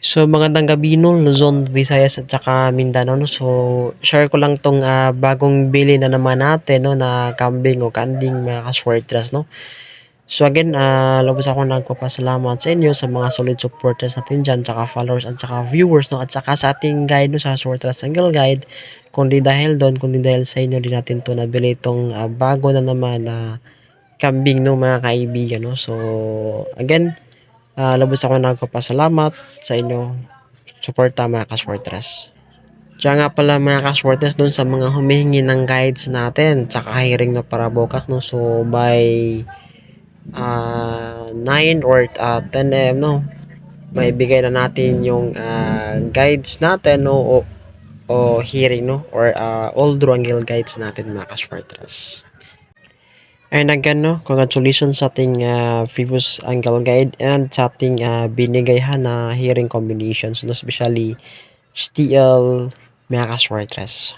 So, magandang gabi no, Luzon, Visayas at saka Mindanao no. So, share ko lang tong ah, bagong bili na naman natin no na kambing o kanding mga kaswertras no. So again, ah lubos ako nagpapasalamat sa inyo sa mga solid supporters natin dyan, tsaka followers at tsaka viewers no, at saka sa ating guide no sa Swertras Angle Guide. Kundi dahil doon, kundi dahil sa inyo din natin to nabili itong ah, bago na naman na kambing no mga kaibigan no. So again, ah lubos ako nagpapasalamat sa inyo suporta mga kaswertras. Tsaka nga pala mga kaswertras doon sa mga humihingi ng guides natin tsaka hiring na para bukas no. So by ah 9 or ah, 10 AM no maibigay na natin yung ah, guides natin no o, o hearing no or ah, all Durangle guides natin mga kaswertras. Ayun again no, congratulations sa ating ah, previous angle guide and sa ating ah, binigayhan na hearing combinations no especially STL mga kaswertras.